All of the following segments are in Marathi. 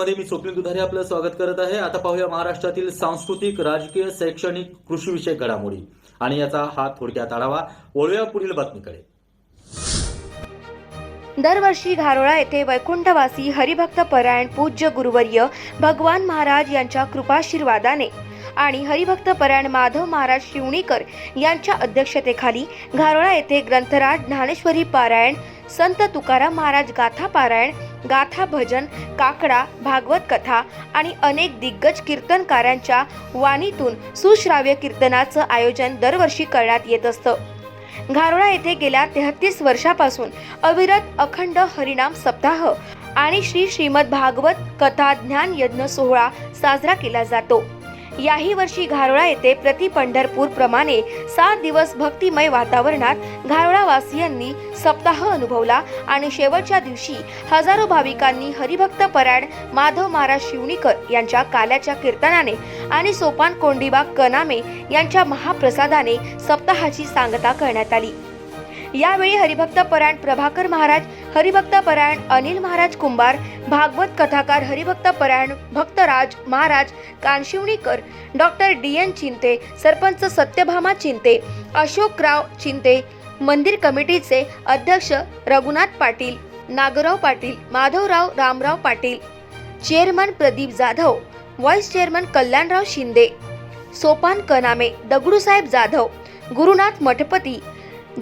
मध्ये मी स्वप्नील दुधारे आपलं स्वागत करत आहे. आता पाहूया महाराष्ट्रातील सांस्कृतिक राजकीय शैक्षणिक कृषीविषयक घडामोडी. आणि याचा हा थोडक्यात आढावा वळूया पुढील बातमीकडे. दरवर्षी घारोळा येथे वैकुंठवासी हरिभक्त परायण पूज्य गुरुवर्य भगवान महाराज यांच्या कृपाशीर्वादाने आणि हरिभक्त परायण माधव महाराज शिवणीकर यांच्या अध्यक्षतेखाली घारोळा येथे ग्रंथराज ज्ञानेश्वरी पारायण संत तुकाराम महाराज गाथा पारायण गाथा भजन काकडा भागवत कथा आणि अनेक दिग्गज कीर्तनकारांच्या वाणीतून सुश्राव्य कीर्तनाचं आयोजन दरवर्षी करण्यात येत असतं. घारोळा येथे गेल्या तेहतीस वर्षापासून अविरत अखंड हरिनाम सप्ताह आणि श्री श्रीमद भागवत कथा ज्ञान यज्ञ सोहळा साजरा केला जातो. याही वर्षी घारोळा येथे प्रति पंढरपूर प्रमाणे सात दिवस भक्तिमय वातावरणात घारोळावासियांनी सप्ताह अनुभवला आणि शेवटच्या दिवशी हजारो भाविकांनी हरिभक्त परायण माधव महाराज शिवणीकर यांच्या काल्याच्या कीर्तनाने आणि सोपान कोंडीबा कनामे यांच्या महाप्रसादाने सप्ताहाची सांगता करण्यात आली. यावेळी हरिभक्त परायण प्रभाकर महाराज हरिभक्त परायण अनिल महाराज कुंभार भागवत कथाकार हरिभक्त परायण Bhaktaraj Maharaj Kanshivnikar doctor D N Chinte sarpanch Satyabhama Chinte Ashokrao Chinte मंदिर कमिटीचे अध्यक्ष Raghunath Patil Nagrao Patil Madhavrao Ramrao Patil chairman Pradeep Jadhav vice chairman Kalyanrao Shinde Sopan Kaname Dagdusaheb Jadhav Gurunath Mathpati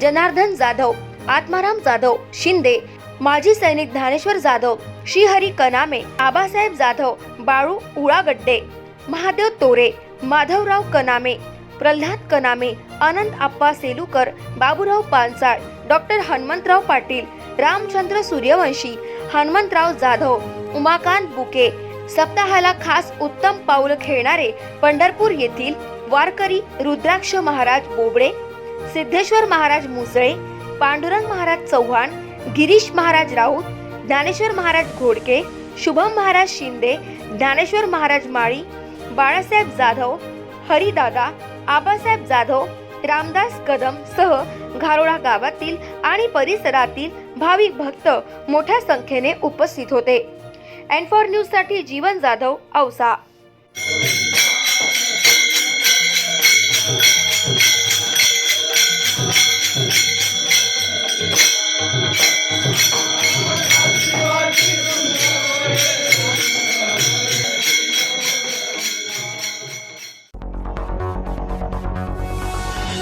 Janardan Jadhav Atmaram Jadhav Shinde माजी सैनिक ज्ञानेश्वर जाधव श्रीहरी कनामे आबासाहेब जाधव बाळू उळागड्डे महादेव तोरे माधवराव कनामे प्रल्हाद कनामे अनंत आप्पा सेलुकर बाबूराव पानसाळ डॉक्टर हनुमंतराव पाटील रामचंद्र सूर्यवंशी हनुमंतराव जाधव उमाकांत बुके सप्ताहाला खास उत्तम पाऊल खेळणारे पंढरपूर येथील वारकरी रुद्राक्ष महाराज बोबडे सिद्धेश्वर महाराज मुसळे पांडुरंग महाराज चव्हाण गिरीश महाराज राऊत ज्ञानेश्वर महाराज घोडके शुभम महाराज शिंदे ज्ञानेश्वर महाराज माळी बाळासाहेब जाधव हरिदादा आबासाहेब जाधव रामदास कदम सह घारोळा गावातील आणि परिसरातील भाविक भक्त मोठ्या संख्येने उपस्थित होते. अँड फॉर न्यूजसाठी जीवन जाधव औसा.